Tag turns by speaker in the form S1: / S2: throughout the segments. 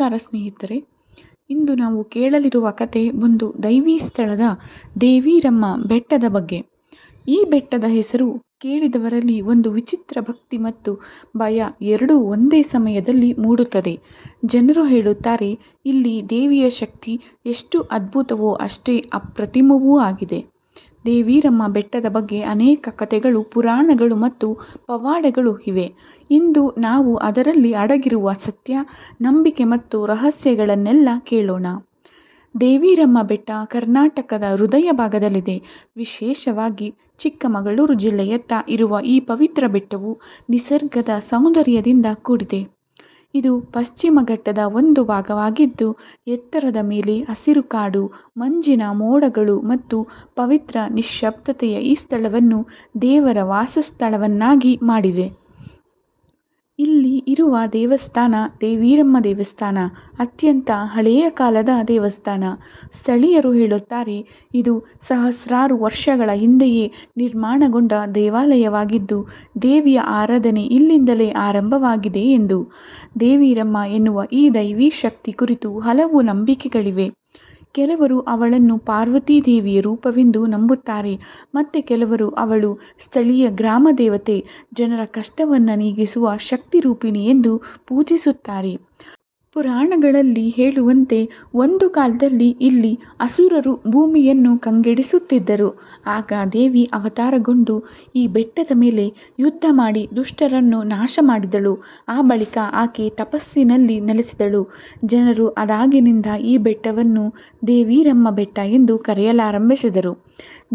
S1: ನಮಸ್ಕಾರ ಸ್ನೇಹಿತರೆ, ಇಂದು ನಾವು ಕೇಳಲಿರುವ ಕತೆ ಒಂದು ದೈವಿ ಸ್ಥಳದ ದೇವಿರಮ್ಮ ಬೆಟ್ಟದ ಬಗ್ಗೆ. ಈ ಬೆಟ್ಟದ ಹೆಸರು ಕೇಳಿದವರಲ್ಲಿ ಒಂದು ವಿಚಿತ್ರ ಭಕ್ತಿ ಮತ್ತು ಭಯ ಎರಡೂ ಒಂದೇ ಸಮಯದಲ್ಲಿ ಮೂಡುತ್ತದೆ. ಜನರು ಹೇಳುತ್ತಾರೆ, ಇಲ್ಲಿ ದೇವಿಯ ಶಕ್ತಿ ಎಷ್ಟು ಅದ್ಭುತವೋ ಅಷ್ಟೇ ಅಪ್ರತಿಮವೂ ಆಗಿದೆ. ದೇವಿರಮ್ಮ ಬೆಟ್ಟದ ಬಗ್ಗೆ ಅನೇಕ ಕಥೆಗಳು, ಪುರಾಣಗಳು ಮತ್ತು ಪವಾಡಗಳು ಇವೆ. ಇಂದು ನಾವು ಅದರಲ್ಲಿ ಅಡಗಿರುವ ಸತ್ಯ, ನಂಬಿಕೆ ಮತ್ತು ರಹಸ್ಯಗಳನ್ನೆಲ್ಲ ಕೇಳೋಣ. ದೇವಿರಮ್ಮ ಬೆಟ್ಟ ಕರ್ನಾಟಕದ ಹೃದಯ ಭಾಗದಲ್ಲಿದೆ. ವಿಶೇಷವಾಗಿ ಚಿಕ್ಕಮಗಳೂರು ಜಿಲ್ಲೆಯತ್ತ ಇರುವ ಈ ಪವಿತ್ರ ಬೆಟ್ಟವು ನಿಸರ್ಗದ ಸೌಂದರ್ಯದಿಂದ ಕೂಡಿದೆ. ಇದು ಪಶ್ಚಿಮ ಘಟ್ಟದ ಒಂದು ಭಾಗವಾಗಿದ್ದು, ಎತ್ತರದ ಮೇಲೆ ಹಸಿರು ಕಾಡು, ಮಂಜಿನ ಮೋಡಗಳು ಮತ್ತು ಪವಿತ್ರ ನಿಶ್ಶಬ್ದತೆಯ ಈ ಸ್ಥಳವನ್ನು ದೇವರ ವಾಸಸ್ಥಳವನ್ನಾಗಿ ಮಾಡಿದೆ. ಇಲ್ಲಿ ಇರುವ ದೇವಸ್ಥಾನ ದೇವಿರಮ್ಮ ದೇವಸ್ಥಾನ, ಅತ್ಯಂತ ಹಳೆಯ ಕಾಲದ ದೇವಸ್ಥಾನ. ಸ್ಥಳೀಯರು ಹೇಳುತ್ತಾರೆ, ಇದು ಸಹಸ್ರಾರು ವರ್ಷಗಳ ಹಿಂದೆಯೇ ನಿರ್ಮಾಣಗೊಂಡ ದೇವಾಲಯವಾಗಿದ್ದು, ದೇವಿಯ ಆರಾಧನೆ ಇಲ್ಲಿಂದಲೇ ಆರಂಭವಾಗಿದೆ ಎಂದು ದೇವಿರಮ್ಮ ಎನ್ನುವ ಈ ದೈವಿ ಶಕ್ತಿ ಕುರಿತು ಹಲವು ನಂಬಿಕೆಗಳಿವೆ. ಕೆಲವರು ಅವಳನ್ನು ಪಾರ್ವತೀ ದೇವಿಯ ರೂಪವೆಂದು ನಂಬುತ್ತಾರೆ, ಮತ್ತೆ ಕೆಲವರು ಅವಳು ಸ್ಥಳೀಯ ಗ್ರಾಮ ದೇವತೆ, ಜನರ ಕಷ್ಟವನ್ನು ನೀಗಿಸುವ ಶಕ್ತಿರೂಪಿಣಿ ಎಂದು ಪೂಜಿಸುತ್ತಾರೆ. ಪುರಾಣಗಳಲ್ಲಿ ಹೇಳುವಂತೆ ಒಂದು ಕಾಲದಲ್ಲಿ ಇಲ್ಲಿ ಅಸುರರು ಭೂಮಿಯನ್ನು ಕಂಗೆಡಿಸುತ್ತಿದ್ದರು. ಆಗ ದೇವಿ ಅವತಾರಗೊಂಡು ಈ ಬೆಟ್ಟದ ಮೇಲೆ ಯುದ್ಧ ಮಾಡಿ ದುಷ್ಟರನ್ನು ನಾಶ ಮಾಡಿದಳು ಆ ಬಳಿಕ ಆಕೆ ತಪಸ್ಸಿನಲ್ಲಿ ನೆಲೆಸಿದಳು. ಜನರು ಅದಾಗಿನಿಂದ ಈ ಬೆಟ್ಟವನ್ನು ದೇವಿರಮ್ಮ ಬೆಟ್ಟ ಎಂದು ಕರೆಯಲಾರಂಭಿಸಿದರು.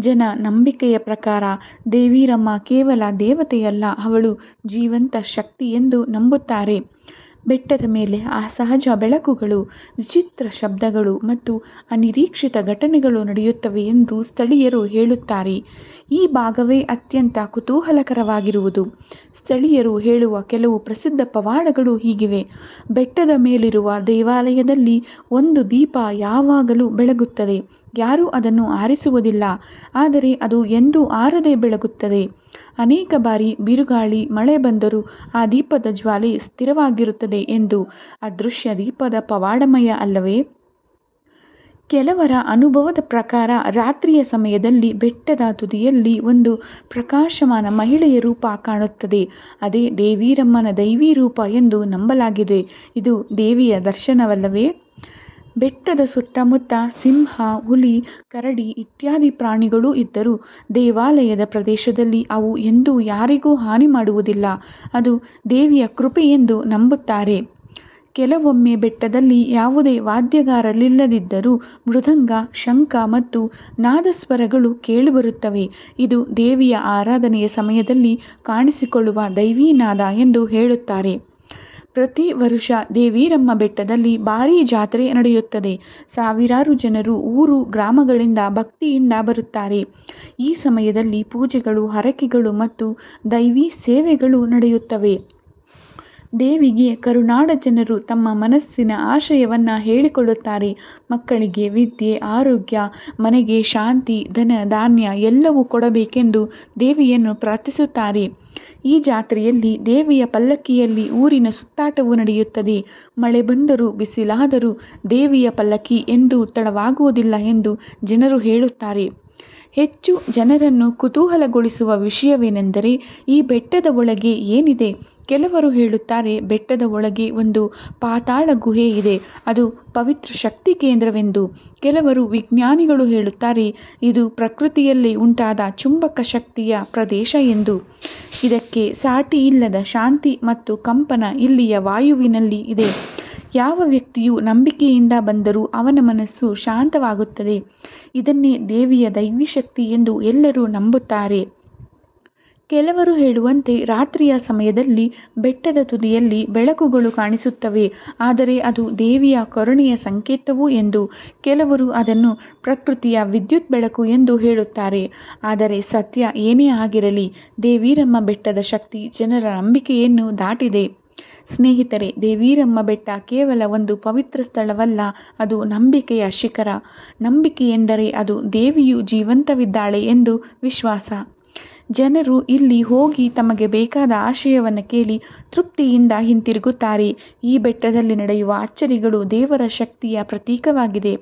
S1: ಜನ ನಂಬಿಕೆಯ ಪ್ರಕಾರ ದೇವಿರಮ್ಮ ಕೇವಲ ದೇವತೆಯಲ್ಲ, ಅವಳು ಜೀವಂತ ಶಕ್ತಿ ಎಂದು ನಂಬುತ್ತಾರೆ. ಬೆಟ್ಟದ ಮೇಲೆ ಅಸಹಜ ಬೆಳಕುಗಳು, ವಿಚಿತ್ರ ಶಬ್ದಗಳು ಮತ್ತು ಅನಿರೀಕ್ಷಿತ ಘಟನೆಗಳು ನಡೆಯುತ್ತವೆ ಎಂದು ಸ್ಥಳೀಯರು ಹೇಳುತ್ತಾರೆ. ಈ ಭಾಗವೇ ಅತ್ಯಂತ ಕುತೂಹಲಕರವಾಗಿರುವುದು. ಸ್ಥಳೀಯರು ಹೇಳುವ ಕೆಲವು ಪ್ರಸಿದ್ಧ ಪವಾಡಗಳು ಹೀಗಿವೆ. ಬೆಟ್ಟದ ಮೇಲಿರುವ ದೇವಾಲಯದಲ್ಲಿ ಒಂದು ದೀಪ ಯಾವಾಗಲೂ ಬೆಳಗುತ್ತದೆ. ಯಾರೂ ಅದನ್ನು ಆರಿಸುವುದಿಲ್ಲ. ಆದರೆ ಅದು ಎಂದೂ ಆರದೆ ಬೆಳಗುತ್ತದೆ. ಅನೇಕ ಬಾರಿ ಬಿರುಗಾಳಿ, ಮಳೆ ಬಂದರೂ ಆ ದೀಪದ ಜ್ವಾಲೆ ಸ್ಥಿರವಾಗಿರುತ್ತದೆ ಎಂದು ಅದೃಶ್ಯ ದೀಪದ ಪವಾಡಮಯ ಅಲ್ಲವೇ? ಕೆಲವರ ಅನುಭವದ ಪ್ರಕಾರ ರಾತ್ರಿಯ ಸಮಯದಲ್ಲಿ ಬೆಟ್ಟದ ತುದಿಯಲ್ಲಿ ಒಂದು ಪ್ರಕಾಶಮಾನ ಮಹಿಳೆಯ ರೂಪ ಕಾಣುತ್ತದೆ. ಅದೇ ದೇವಿರಮ್ಮನ ದೈವಿ ರೂಪ ಎಂದು ನಂಬಲಾಗಿದೆ. ಇದು ದೇವಿಯ ದರ್ಶನವಲ್ಲವೇ? ಬೆಟ್ಟದ ಸುತ್ತಮುತ್ತ ಸಿಂಹ, ಹುಲಿ, ಕರಡಿ ಇತ್ಯಾದಿ ಪ್ರಾಣಿಗಳೂ ಇದ್ದರೂ. ದೇವಾಲಯದ ಪ್ರದೇಶದಲ್ಲಿ ಅವು ಎಂದೂ ಯಾರಿಗೂ ಹಾನಿ ಮಾಡುವುದಿಲ್ಲ. ಅದು ದೇವಿಯ ಕೃಪೆ ಎಂದು ನಂಬುತ್ತಾರೆ. ಕೆಲವೊಮ್ಮೆ ಬೆಟ್ಟದಲ್ಲಿ ಯಾವುದೇ ವಾದ್ಯಗಾರಲಿಲ್ಲದಿದ್ದರೂ ಮೃದಂಗ, ಶಂಖ ಮತ್ತು ನಾದಸ್ವರಗಳು ಕೇಳಿಬರುತ್ತವೆ. ಇದು ದೇವಿಯ ಆರಾಧನೆಯ ಸಮಯದಲ್ಲಿ ಕಾಣಿಸಿಕೊಳ್ಳುವ ದೈವೀನಾದ ಎಂದು ಹೇಳುತ್ತಾರೆ. ಪ್ರತಿ ವರುಷ ದೇವಿರಮ್ಮ ಬೆಟ್ಟದಲ್ಲಿ ಭಾರೀ ಜಾತ್ರೆ ನಡೆಯುತ್ತದೆ. ಸಾವಿರಾರು ಜನರು ಊರು, ಗ್ರಾಮಗಳಿಂದ ಭಕ್ತಿಯಿಂದ ಬರುತ್ತಾರೆ. ಈ ಸಮಯದಲ್ಲಿ ಪೂಜೆಗಳು, ಹರಕೆಗಳು ಮತ್ತು ದೈವಿ ಸೇವೆಗಳು ನಡೆಯುತ್ತವೆ. ದೇವಿಗೆ ಕರುನಾಡ ಜನರು ತಮ್ಮ ಮನಸ್ಸಿನ ಆಶಯವನ್ನು ಹೇಳಿಕೊಳ್ಳುತ್ತಾರೆ. ಮಕ್ಕಳಿಗೆ ವಿದ್ಯೆ, ಆರೋಗ್ಯ, ಮನೆಗೆ ಶಾಂತಿ, ಧನ, ಧಾನ್ಯ ಎಲ್ಲವೂ ಕೊಡಬೇಕೆಂದು ದೇವಿಯನ್ನು ಪ್ರಾರ್ಥಿಸುತ್ತಾರೆ. ಈ ಜಾತ್ರೆಯಲ್ಲಿ ದೇವಿಯ ಪಲ್ಲಕ್ಕಿಯಲ್ಲಿ ಊರಿನ ಸುತ್ತಾಟವು ನಡೆಯುತ್ತದೆ. ಮಳೆ ಬಂದರೂ ಬಿಸಿಲಾದರೂ ದೇವಿಯ ಪಲ್ಲಕ್ಕಿ ಎಂದೂ ತಡವಾಗುವುದಿಲ್ಲ ಎಂದು ಜನರು ಹೇಳುತ್ತಾರೆ. ಹೆಚ್ಚು ಜನರನ್ನು ಕುತೂಹಲಗೊಳಿಸುವ ವಿಷಯವೇನೆಂದರೆ ಈ ಬೆಟ್ಟದ ಒಳಗೆ ಏನಿದೆ? ಕೆಲವರು ಹೇಳುತ್ತಾರೆ, ಬೆಟ್ಟದ ಒಳಗೆ ಒಂದು ಪಾತಾಳ ಗುಹೆ ಇದೆ, ಅದು ಪವಿತ್ರ ಶಕ್ತಿ ಕೇಂದ್ರವೆಂದು. ಕೆಲವರು ವಿಜ್ಞಾನಿಗಳು ಹೇಳುತ್ತಾರೆ, ಇದು ಪ್ರಕೃತಿಯಲ್ಲಿ ಉಂಟಾದ ಚುಂಬಕ ಶಕ್ತಿಯ ಪ್ರದೇಶ ಎಂದು. ಇದಕ್ಕೆ ಸಾಟಿ ಇಲ್ಲದ ಶಾಂತಿ ಮತ್ತು ಕಂಪನ ಇಲ್ಲಿಯ ವಾಯುವಿನಲ್ಲಿ ಇದೆ. ಯಾವ ವ್ಯಕ್ತಿಯು ನಂಬಿಕೆಯಿಂದ ಬಂದರೂ ಅವನ ಮನಸ್ಸು ಶಾಂತವಾಗುತ್ತದೆ. ಇದನ್ನೇ ದೇವಿಯ ದೈವಿ ಶಕ್ತಿ ಎಂದು ಎಲ್ಲರೂ ನಂಬುತ್ತಾರೆ. ಕೆಲವರು ಹೇಳುವಂತೆ ರಾತ್ರಿಯ ಸಮಯದಲ್ಲಿ ಬೆಟ್ಟದ ತುದಿಯಲ್ಲಿ ಬೆಳಕುಗಳು ಕಾಣಿಸುತ್ತವೆ. ಆದರೆ ಅದು ದೇವಿಯ ಕರುಣೆಯ ಸಂಕೇತವು ಎಂದು ಕೆಲವರು ಅದನ್ನು ಪ್ರಕೃತಿಯ ವಿದ್ಯುತ್ ಬೆಳಕು ಎಂದು ಹೇಳುತ್ತಾರೆ. ಆದರೆ ಸತ್ಯ ಏನೇ ಆಗಿರಲಿ ದೇವಿರಮ್ಮ ಬೆಟ್ಟದ ಶಕ್ತಿ ಜನರ ನಂಬಿಕೆಯನ್ನು ದಾಟಿದೆ. ಸ್ನೇಹಿತರೆ, ದೇವಿರಮ್ಮ ಬೆಟ್ಟ ಕೇವಲ ಒಂದು ಪವಿತ್ರ ಸ್ಥಳವಲ್ಲ, ಅದು ನಂಬಿಕೆಯ ಶಿಖರ. ನಂಬಿಕೆ ಎಂದರೆ ಅದು ದೇವಿಯು ಜೀವಂತವಿದ್ದಾಳೆ ಎಂದು ವಿಶ್ವಾಸ. ಜನರು ಇಲ್ಲಿ ಹೋಗಿ ತಮಗೆ ಬೇಕಾದ ಆಶಯವನ್ನು ಕೇಳಿ ತೃಪ್ತಿಯಿಂದ ಹಿಂತಿರುಗುತ್ತಾರೆ. ಈ ಬೆಟ್ಟದಲ್ಲಿ ನಡೆಯುವ ಅಚ್ಚರಿಗಳು ದೇವರ ಶಕ್ತಿಯ ಪ್ರತೀಕವಾಗಿದೆ.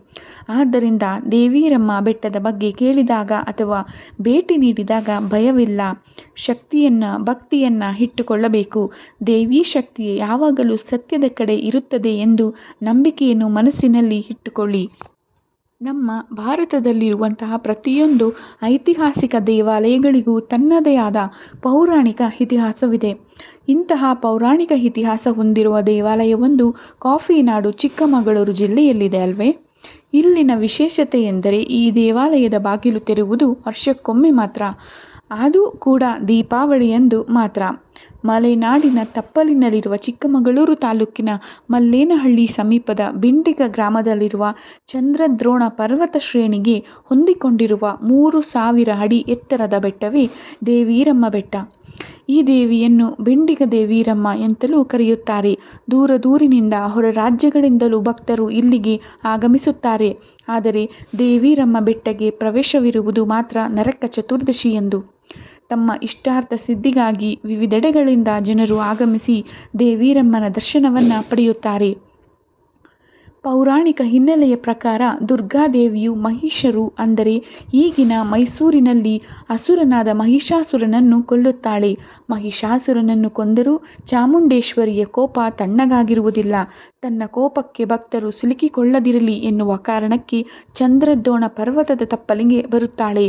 S1: ಆದ್ದರಿಂದ ದೇವೀರಮ್ಮ ಬೆಟ್ಟದ ಬಗ್ಗೆ ಕೇಳಿದಾಗ ಅಥವಾ ಭೇಟಿ ನೀಡಿದಾಗ ಭಯವಿಲ್ಲ. ಶಕ್ತಿಯನ್ನ, ಭಕ್ತಿಯನ್ನ ಇಟ್ಟುಕೊಳ್ಳಬೇಕು. ದೇವಿ ಶಕ್ತಿ ಯಾವಾಗಲೂ ಸತ್ಯದ ಕಡೆ ಇರುತ್ತದೆ ಎಂದು ನಂಬಿಕೆಯನ್ನು ಮನಸ್ಸಿನಲ್ಲಿ ಇಟ್ಟುಕೊಳ್ಳಿ. ನಮ್ಮ ಭಾರತದಲ್ಲಿರುವಂತಹ ಪ್ರತಿಯೊಂದು ಐತಿಹಾಸಿಕ ದೇವಾಲಯಗಳಿಗೂ ತನ್ನದೇ ಆದ ಪೌರಾಣಿಕ ಇತಿಹಾಸವಿದೆ. ಇಂತಹ ಪೌರಾಣಿಕ ಇತಿಹಾಸ ಹೊಂದಿರುವ ದೇವಾಲಯವೊಂದು ಕಾಫಿ ನಾಡು ಚಿಕ್ಕಮಗಳೂರು ಜಿಲ್ಲೆಯಲ್ಲಿದೆ ಅಲ್ವೇ? ಇಲ್ಲಿನ ವಿಶೇಷತೆ ಎಂದರೆ ಈ ದೇವಾಲಯದ ಬಾಗಿಲು ತೆರೆಯುವುದು ವರ್ಷಕ್ಕೊಮ್ಮೆ ಮಾತ್ರ. ಅದು ಕೂಡ ದೀಪಾವಳಿಯಂದು ಮಾತ್ರ. ಮಲೆನಾಡಿನ ತಪ್ಪಲಿನಲ್ಲಿರುವ ಚಿಕ್ಕಮಗಳೂರು ತಾಲೂಕಿನ ಮಲ್ಲೇನಹಳ್ಳಿ ಸಮೀಪದ ಬಿಂಡಿಗ ಗ್ರಾಮದಲ್ಲಿರುವ ಚಂದ್ರದ್ರೋಣ ಪರ್ವತ ಶ್ರೇಣಿಗೆ ಹೊಂದಿಕೊಂಡಿರುವ ಮೂರು ಸಾವಿರ ಅಡಿ ಎತ್ತರದ ಬೆಟ್ಟವೇ ದೇವೀರಮ್ಮ ಬೆಟ್ಟ. ಈ ದೇವಿಯನ್ನು ಬಿಂಡಿಗ ದೇವೀರಮ್ಮ ಎಂತಲೂ ಕರೆಯುತ್ತಾರೆ. ದೂರ ದೂರಿನಿಂದ ಹೊರ ರಾಜ್ಯಗಳಿಂದಲೂ ಭಕ್ತರು ಇಲ್ಲಿಗೆ ಆಗಮಿಸುತ್ತಾರೆ. ಆದರೆ ದೇವೀರಮ್ಮ ಬೆಟ್ಟಕ್ಕೆ ಪ್ರವೇಶವಿರುವುದು ಮಾತ್ರ ನರಕ ಚತುರ್ದಶಿ ಎಂದು ತಮ್ಮ ಇಷ್ಟಾರ್ಥ ಸಿದ್ಧಿಗಾಗಿ ವಿವಿಧೆಡೆಗಳಿಂದ ಜನರು ಆಗಮಿಸಿ ದೇವೀರಮ್ಮನ ದರ್ಶನವನ್ನು ಪಡೆಯುತ್ತಾರೆ. ಪೌರಾಣಿಕ ಹಿನ್ನೆಲೆಯ ಪ್ರಕಾರ ದುರ್ಗಾದೇವಿಯು ಮಹಿಷರು ಅಂದರೆ ಈಗಿನ ಮೈಸೂರಿನಲ್ಲಿ ಅಸುರನಾದ ಮಹಿಷಾಸುರನನ್ನು ಕೊಲ್ಲುತ್ತಾಳೆ. ಮಹಿಷಾಸುರನನ್ನು ಕೊಂದರೂ ಚಾಮುಂಡೇಶ್ವರಿಯ ಕೋಪ ತಣ್ಣಗಾಗಿರುವುದಿಲ್ಲ. ತನ್ನ ಕೋಪಕ್ಕೆ ಭಕ್ತರು ಸಿಲುಕಿಕೊಳ್ಳದಿರಲಿ ಎನ್ನುವ ಕಾರಣಕ್ಕೆ ಚಂದ್ರದ್ರೋಣ ಪರ್ವತದ ತಪ್ಪಲಿಗೆ ಬರುತ್ತಾಳೆ.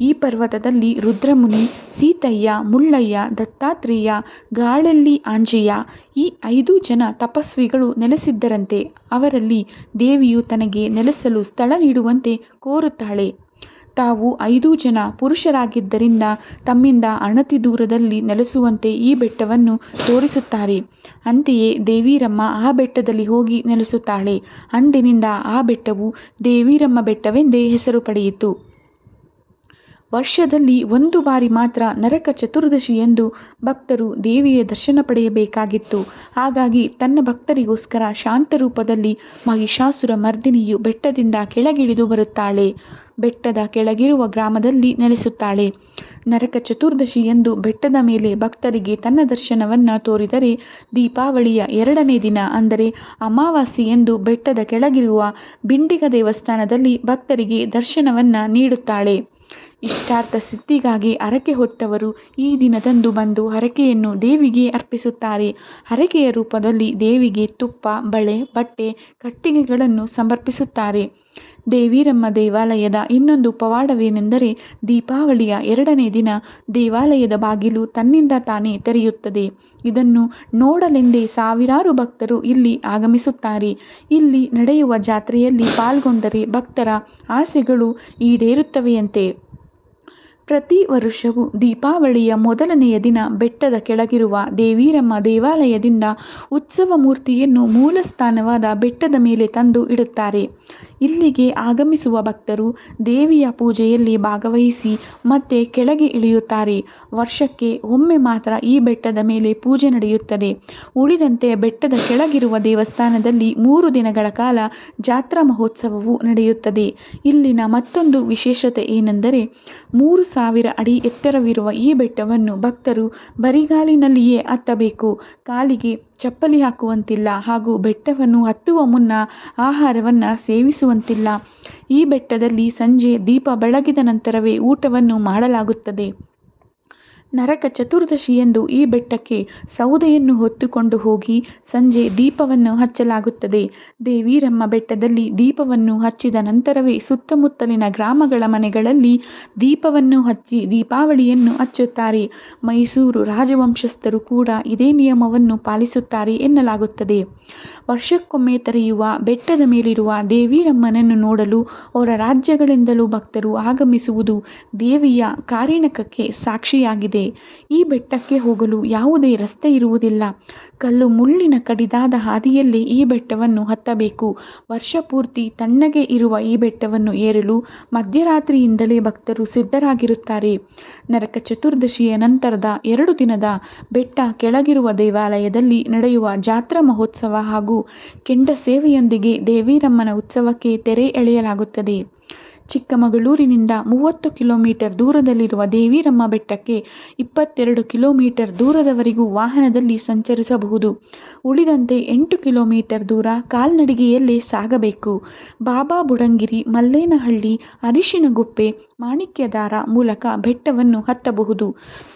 S1: ಈ ಪರ್ವತದಲ್ಲಿ ರುದ್ರಮುನಿ, ಸೀತಯ್ಯ, ಮುಳ್ಳಯ್ಯ, ದತ್ತಾತ್ರೇಯ, ಗಾಳಲ್ಲಿ ಆಂಜೇಯ ಈ ಐದು ಜನ ತಪಸ್ವಿಗಳು ನೆಲೆಸಿದ್ದರಂತೆ. ಅವರಲ್ಲಿ ದೇವಿಯು ತನಗೆ ನೆಲೆಸಲು ಸ್ಥಳ ನೀಡುವಂತೆ ಕೋರುತ್ತಾಳೆ. ತಾವು ಐದು ಜನ ಪುರುಷರಾಗಿದ್ದರಿಂದ ತಮ್ಮಿಂದ ಅಣತಿ ದೂರದಲ್ಲಿ ನೆಲೆಸುವಂತೆ ಈ ಬೆಟ್ಟವನ್ನು ತೋರಿಸುತ್ತಾರೆ. ಅಂತೆಯೇ ದೇವಿರಮ್ಮ ಆ ಬೆಟ್ಟದಲ್ಲಿ ಹೋಗಿ ನೆಲೆಸುತ್ತಾಳೆ. ಅಂದಿನಿಂದ ಆ ಬೆಟ್ಟವು ದೇವಿರಮ್ಮ ಬೆಟ್ಟವೆಂದೇ ಹೆಸರು ಪಡೆಯಿತು. ವರ್ಷದಲ್ಲಿ ಒಂದು ಬಾರಿ ಮಾತ್ರ ನರಕ ಚತುರ್ದಶಿ ಎಂದು ಭಕ್ತರು ದೇವಿಯ ದರ್ಶನ ಪಡೆಯಬೇಕಾಗಿತ್ತು. ಹಾಗಾಗಿ ತನ್ನ ಭಕ್ತರಿಗೋಸ್ಕರ ಶಾಂತ ರೂಪದಲ್ಲಿ ಮಹಿಷಾಸುರ ಮರ್ದಿನಿಯು ಬೆಟ್ಟದಿಂದ ಕೆಳಗಿಳಿದು ಬರುತ್ತಾಳೆ. ಬೆಟ್ಟದ ಕೆಳಗಿರುವ ಗ್ರಾಮದಲ್ಲಿ ನೆಲೆಸುತ್ತಾಳೆ. ನರಕ ಚತುರ್ದಶಿ ಎಂದು ಬೆಟ್ಟದ ಮೇಲೆ ಭಕ್ತರಿಗೆ ತನ್ನ ದರ್ಶನವನ್ನು ತೋರಿದರೆ ದೀಪಾವಳಿಯ ಎರಡನೇ ದಿನ, ಅಂದರೆ ಅಮಾವಾಸ್ಯೆ ಎಂದು ಬೆಟ್ಟದ ಕೆಳಗಿರುವ ಬಿಂಡಿಗ ದೇವಸ್ಥಾನದಲ್ಲಿ ಭಕ್ತರಿಗೆ ದರ್ಶನವನ್ನು ನೀಡುತ್ತಾಳೆ. ಇಷ್ಟಾರ್ಥ ಸಿದ್ಧಿಗಾಗಿ ಹರಕೆ ಹೊತ್ತವರು ಈ ದಿನದಂದು ಬಂದು ಹರಕೆಯನ್ನು ದೇವಿಗೆ ಅರ್ಪಿಸುತ್ತಾರೆ. ಹರಕೆಯ ರೂಪದಲ್ಲಿ ದೇವಿಗೆ ತುಪ್ಪ, ಬಳೆ, ಬಟ್ಟೆ, ಕಟ್ಟಿಗೆಗಳನ್ನು ಸಮರ್ಪಿಸುತ್ತಾರೆ. ದೇವಿರಮ್ಮ ದೇವಾಲಯದ ಇನ್ನೊಂದು ಪವಾಡವೇನೆಂದರೆ ದೀಪಾವಳಿಯ ಎರಡನೇ ದಿನ ದೇವಾಲಯದ ಬಾಗಿಲು ತನ್ನಿಂದ ತಾನೇ ತೆರೆಯುತ್ತದೆ. ಇದನ್ನು ನೋಡಲೆಂದೇ ಸಾವಿರಾರು ಭಕ್ತರು ಇಲ್ಲಿ ಆಗಮಿಸುತ್ತಾರೆ. ಇಲ್ಲಿ ನಡೆಯುವ ಜಾತ್ರೆಯಲ್ಲಿ ಪಾಲ್ಗೊಂಡರೆ ಭಕ್ತರ ಆಸೆಗಳು ಈಡೇರುತ್ತವೆಯಂತೆ. ಪ್ರತಿ ವರ್ಷವೂ ದೀಪಾವಳಿಯ ಮೊದಲನೆಯ ದಿನ ಬೆಟ್ಟದ ಕೆಳಗಿರುವ ದೇವೀರಮ್ಮ ದೇವಾಲಯದಿಂದ ಉತ್ಸವ ಮೂರ್ತಿಯನ್ನು ಮೂಲ ಸ್ಥಾನವಾದ ಬೆಟ್ಟದ ಮೇಲೆ ತಂದು ಇಡುತ್ತಾರೆ. ಇಲ್ಲಿಗೆ ಆಗಮಿಸುವ ಭಕ್ತರು ದೇವಿಯ ಪೂಜೆಯಲ್ಲಿ ಭಾಗವಹಿಸಿ ಮತ್ತೆ ಕೆಳಗೆ ಇಳಿಯುತ್ತಾರೆ. ವರ್ಷಕ್ಕೆ ಒಮ್ಮೆ ಮಾತ್ರ ಈ ಬೆಟ್ಟದ ಮೇಲೆ ಪೂಜೆ ನಡೆಯುತ್ತದೆ. ಉಳಿದಂತೆ ಬೆಟ್ಟದ ಕೆಳಗಿರುವ ದೇವಸ್ಥಾನದಲ್ಲಿ ಮೂರು ದಿನಗಳ ಕಾಲ ಜಾತ್ರಾ ಮಹೋತ್ಸವವು ನಡೆಯುತ್ತದೆ. ಇಲ್ಲಿನ ಮತ್ತೊಂದು ವಿಶೇಷತೆ ಏನೆಂದರೆ, ಮೂರು ಸಾವಿರ ಅಡಿ ಎತ್ತರವಿರುವ ಈ ಬೆಟ್ಟವನ್ನು ಭಕ್ತರು ಬರಿಗಾಲಿನಲ್ಲಿಯೇ ಹತ್ತಬೇಕು ಕಾಲಿಗೆ ಚಪ್ಪಲಿ ಹಾಕುವಂತಿಲ್ಲ ಹಾಗೂ ಬೆಟ್ಟವನ್ನು ಹತ್ತುವ ಮುನ್ನ ಆಹಾರವನ್ನು ಸೇವಿಸುವಂತಿಲ್ಲ. ಈ ಬೆಟ್ಟದಲ್ಲಿ ಸಂಜೆ ದೀಪ ಬೆಳಗಿದ ನಂತರವೇ ಊಟವನ್ನು ಮಾಡಲಾಗುತ್ತದೆ. ನರಕ ಚತುರ್ದಶಿಯಂದು ಈ ಬೆಟ್ಟಕ್ಕೆ ಸೌದೆಯನ್ನು ಹೊತ್ತುಕೊಂಡು ಹೋಗಿ ಸಂಜೆ ದೀಪವನ್ನು ಹಚ್ಚಲಾಗುತ್ತದೆ. ದೇವಿರಮ್ಮ ಬೆಟ್ಟದಲ್ಲಿ ದೀಪವನ್ನು ಹಚ್ಚಿದ ನಂತರವೇ ಸುತ್ತಮುತ್ತಲಿನ ಗ್ರಾಮಗಳ ಮನೆಗಳಲ್ಲಿ ದೀಪವನ್ನು ಹಚ್ಚಿ ದೀಪಾವಳಿಯನ್ನು ಹಚ್ಚುತ್ತಾರೆ. ಮೈಸೂರು ರಾಜವಂಶಸ್ಥರು ಕೂಡ ಇದೇ ನಿಯಮವನ್ನು ಪಾಲಿಸುತ್ತಾರೆ ಎನ್ನಲಾಗುತ್ತದೆ. ವರ್ಷಕ್ಕೊಮ್ಮೆ ತೆರೆಯುವ ಬೆಟ್ಟದ ಮೇಲಿರುವ ದೇವಿರಮ್ಮನನ್ನು ನೋಡಲು ಅವರ ರಾಜ್ಯಗಳಿಂದಲೂ ಭಕ್ತರು ಆಗಮಿಸುವುದು ದೇವಿಯ ಕಾರಿಣಕಕ್ಕೆ ಸಾಕ್ಷಿಯಾಗಿದೆ. ಈ ಬೆಟ್ಟಕ್ಕೆ ಹೋಗಲು ಯಾವುದೇ ರಸ್ತೆ ಇರುವುದಿಲ್ಲ. ಕಲ್ಲು ಮುಳ್ಳಿನ ಕಡಿದಾದ ಹಾದಿಯಲ್ಲಿ ಈ ಬೆಟ್ಟವನ್ನು ಹತ್ತಬೇಕು. ವರ್ಷ ಪೂರ್ತಿ ತಣ್ಣಗೆ ಇರುವ ಈ ಬೆಟ್ಟವನ್ನು ಏರಲು ಮಧ್ಯರಾತ್ರಿಯಿಂದಲೇ ಭಕ್ತರು ಸಿದ್ಧರಾಗಿರುತ್ತಾರೆ. ನರಕ ಚತುರ್ದಶಿಯ ನಂತರದ ಎರಡು ದಿನದ ಬೆಟ್ಟ ಕೆಳಗಿರುವ ದೇವಾಲಯದಲ್ಲಿ ನಡೆಯುವ ಜಾತ್ರಾ ಮಹೋತ್ಸವ ಹಾಗೂ ಕೆಂಡ ಸೇವೆಯೊಂದಿಗೆ ದೇವಿರಮ್ಮನ ಉತ್ಸವಕ್ಕೆ ತೆರೆ ಎಳೆಯಲಾಗುತ್ತದೆ. ಚಿಕ್ಕಮಗಳೂರಿನಿಂದ ಮೂವತ್ತು ಕಿಲೋಮೀಟರ್ ದೂರದಲ್ಲಿರುವ ದೇವಿರಮ್ಮ ಬೆಟ್ಟಕ್ಕೆ ಇಪ್ಪತ್ತೆರಡು ಕಿಲೋಮೀಟರ್ ದೂರದವರೆಗೂ ವಾಹನದಲ್ಲಿ ಸಂಚರಿಸಬಹುದು. ಉಳಿದಂತೆ ಎಂಟು ಕಿಲೋಮೀಟರ್ ದೂರ ಕಾಲ್ನಡಿಗೆಯಲ್ಲೇ ಸಾಗಬೇಕು. ಬಾಬಾ ಬುಡಂಗಿರಿ, ಮಲ್ಲೇನಹಳ್ಳಿ, ಅರಿಶಿನಗುಪ್ಪೆ ಮಾಣಿಕ್ಯದಾರ ಮೂಲಕ ಬೆಟ್ಟವನ್ನು ಹತ್ತಬಹುದು.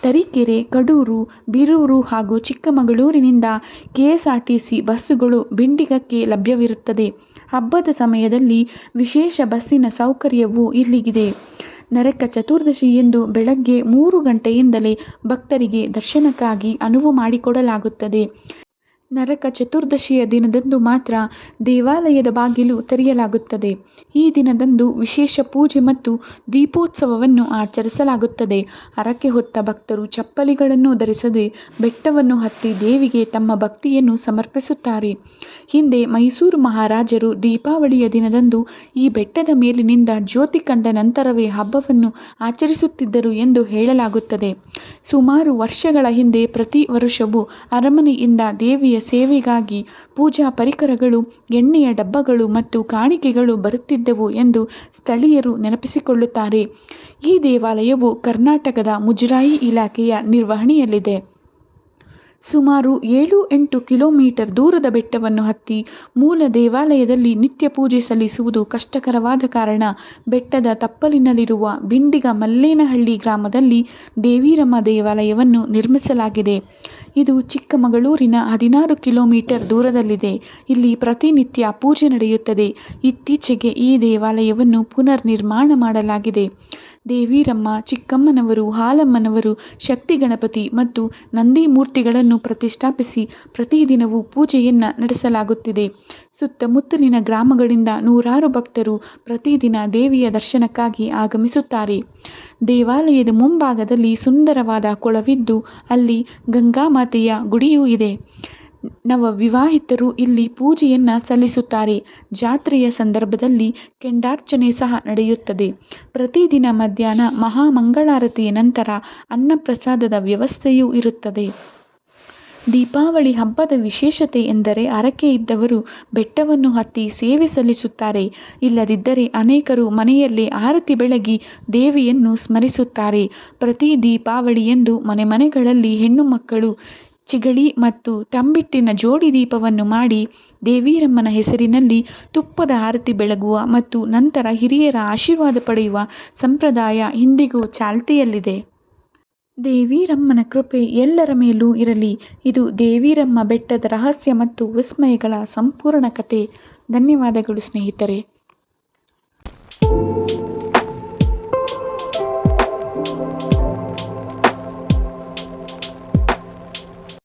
S1: ತರೀಕೆರೆ, ಕಡೂರು, ಬೀರೂರು ಹಾಗೂ ಚಿಕ್ಕಮಗಳೂರಿನಿಂದ ಕೆಎಸ್ಆರ್ಟಿಸಿ ಬಸ್ಸುಗಳು ಬಿಂಡಿಗಕ್ಕೆ ಲಭ್ಯವಿರುತ್ತದೆ. ಹಬ್ಬದ ಸಮಯದಲ್ಲಿ ವಿಶೇಷ ಬಸ್ಸಿನ ಸೌಕರ್ಯವೂ ಇಲ್ಲಿಗಿದೆ. ನರಕ ಚತುರ್ದಶಿಯಂದು ಬೆಳಗ್ಗೆ ಮೂರು ಗಂಟೆಯಿಂದಲೇ ಭಕ್ತರಿಗೆ ದರ್ಶನಕ್ಕಾಗಿ ಅನುವು ಮಾಡಿಕೊಡಲಾಗುತ್ತದೆ. ನರಕ ಚತುರ್ದಶಿಯ ದಿನದಂದು ಮಾತ್ರ ದೇವಾಲಯದ ಬಾಗಿಲು ತೆರೆಯಲಾಗುತ್ತದೆ. ಈ ದಿನದಂದು ವಿಶೇಷ ಪೂಜೆ ಮತ್ತು ದೀಪೋತ್ಸವವನ್ನು ಆಚರಿಸಲಾಗುತ್ತದೆ. ಹರಕೆ ಹೊತ್ತ ಭಕ್ತರು ಚಪ್ಪಲಿಗಳನ್ನು ಧರಿಸದೆ ಬೆಟ್ಟವನ್ನು ಹತ್ತಿ ದೇವಿಗೆ ತಮ್ಮ ಭಕ್ತಿಯನ್ನು ಸಮರ್ಪಿಸುತ್ತಾರೆ. ಹಿಂದೆ ಮೈಸೂರು ಮಹಾರಾಜರು ದೀಪಾವಳಿಯ ದಿನದಂದು ಈ ಬೆಟ್ಟದ ಮೇಲಿನಿಂದ ಜ್ಯೋತಿ ಕಂಡ ನಂತರವೇ ಹಬ್ಬವನ್ನು ಆಚರಿಸುತ್ತಿದ್ದರು ಎಂದು ಹೇಳಲಾಗುತ್ತದೆ. ಸುಮಾರು ವರ್ಷಗಳ ಹಿಂದೆ ಪ್ರತಿ ವರ್ಷವೂ ಅರಮನೆಯಿಂದ ದೇವಿಯ ಸೇವೆಗಾಗಿ ಪೂಜಾ ಪರಿಕರಗಳು, ಎಣ್ಣೆಯ ಡಬ್ಬಗಳು ಮತ್ತು ಕಾಣಿಕೆಗಳು ಬರುತ್ತಿದ್ದವು ಎಂದು ಸ್ಥಳೀಯರು ನೆನಪಿಸಿಕೊಳ್ಳುತ್ತಾರೆ. ಈ ದೇವಾಲಯವು ಕರ್ನಾಟಕದ ಮುಜರಾಯಿ ಇಲಾಖೆಯ ನಿರ್ವಹಣೆಯಲ್ಲಿದೆ. ಸುಮಾರು ಏಳು ಎಂಟು ಕಿಲೋಮೀಟರ್ ದೂರದ ಬೆಟ್ಟವನ್ನು ಹತ್ತಿ ಮೂಲ ದೇವಾಲಯದಲ್ಲಿ ನಿತ್ಯ ಪೂಜೆ ಸಲ್ಲಿಸುವುದು ಕಷ್ಟಕರವಾದ ಕಾರಣ ಬೆಟ್ಟದ ತಪ್ಪಲಿನಲ್ಲಿರುವ ಬಿಂಡಿಗ ಮಲ್ಲೇನಹಳ್ಳಿ ಗ್ರಾಮದಲ್ಲಿ ದೇವಿರಮ್ಮ ದೇವಾಲಯವನ್ನು ನಿರ್ಮಿಸಲಾಗಿದೆ. ಇದು ಚಿಕ್ಕಮಗಳೂರಿನ ಹದಿನಾರು ಕಿಲೋಮೀಟರ್ ದೂರದಲ್ಲಿದೆ. ಇಲ್ಲಿ ಪ್ರತಿನಿತ್ಯ ಪೂಜೆ ನಡೆಯುತ್ತದೆ. ಇತ್ತೀಚೆಗೆ ಈ ದೇವಾಲಯವನ್ನು ಪುನರ್ ನಿರ್ಮಾಣ ಮಾಡಲಾಗಿದೆ. ದೇವಿರಮ್ಮ ಚಿಕ್ಕಮ್ಮನವರು, ಹಾಲಮ್ಮನವರು, ಶಕ್ತಿ ಗಣಪತಿ ಮತ್ತು ನಂದಿ ಮೂರ್ತಿಗಳನ್ನು ಪ್ರತಿಷ್ಠಾಪಿಸಿ ಪ್ರತಿದಿನವೂ ಪೂಜೆಯನ್ನು ನಡೆಸಲಾಗುತ್ತಿದೆ. ಸುತ್ತಮುತ್ತಲಿನ ಗ್ರಾಮಗಳಿಂದ ನೂರಾರು ಭಕ್ತರು ಪ್ರತಿದಿನ ದೇವಿಯ ದರ್ಶನಕ್ಕಾಗಿ ಆಗಮಿಸುತ್ತಾರೆ. ದೇವಾಲಯದ ಮುಂಭಾಗದಲ್ಲಿ ಸುಂದರವಾದ ಕೊಳವಿದ್ದು ಅಲ್ಲಿ ಗಂಗಾಮಾತೆಯ ಗುಡಿಯೂ ಇದೆ. ನವವಿವಾಹಿತರು ಇಲ್ಲಿ ಪೂಜೆಯನ್ನು ಸಲ್ಲಿಸುತ್ತಾರೆ. ಜಾತ್ರೆಯ ಸಂದರ್ಭದಲ್ಲಿ ಕೆಂಡಾರ್ಚನೆ ಸಹ ನಡೆಯುತ್ತದೆ. ಪ್ರತಿದಿನ ಮಧ್ಯಾಹ್ನ ಮಹಾಮಂಗಳಾರತಿಯ ನಂತರ ಅನ್ನಪ್ರಸಾದದ ವ್ಯವಸ್ಥೆಯೂ ಇರುತ್ತದೆ. ದೀಪಾವಳಿ ಹಬ್ಬದ ವಿಶೇಷತೆ ಎಂದರೆ ಅರಕೆ ಇದ್ದವರು ಬೆಟ್ಟವನ್ನು ಹತ್ತಿ ಸೇವೆ ಸಲ್ಲಿಸುತ್ತಾರೆ. ಇಲ್ಲದಿದ್ದರೆ ಅನೇಕರು ಮನೆಯಲ್ಲೇ ಆರತಿ ಬೆಳಗಿ ದೇವಿಯನ್ನು ಸ್ಮರಿಸುತ್ತಾರೆ. ಪ್ರತಿ ದೀಪಾವಳಿಯಂದು ಮನೆ ಮನೆಗಳಲ್ಲಿ ಹೆಣ್ಣು ಮಕ್ಕಳು ಚಿಗಳಿ ಮತ್ತು ತಂಬಿಟ್ಟಿನ ಜೋಡಿ ದೀಪವನ್ನು ಮಾಡಿ ದೇವಿರಮ್ಮನ ಹೆಸರಿನಲ್ಲಿ ತುಪ್ಪದ ಆರತಿ ಬೆಳಗುವ ಮತ್ತು ನಂತರ ಹಿರಿಯರ ಆಶೀರ್ವಾದ ಪಡೆಯುವ ಸಂಪ್ರದಾಯ ಇಂದಿಗೂ ಚಾಲ್ತಿಯಲ್ಲಿದೆ. ದೇವಿರಮ್ಮನ ಕೃಪೆ ಎಲ್ಲರ ಮೇಲೂ ಇರಲಿ. ಇದು ದೇವಿರಮ್ಮ ಬೆಟ್ಟದ ರಹಸ್ಯ ಮತ್ತು ವಿಸ್ಮಯಗಳ ಸಂಪೂರ್ಣ ಕತೆ. ಧನ್ಯವಾದಗಳು ಸ್ನೇಹಿತರೆ.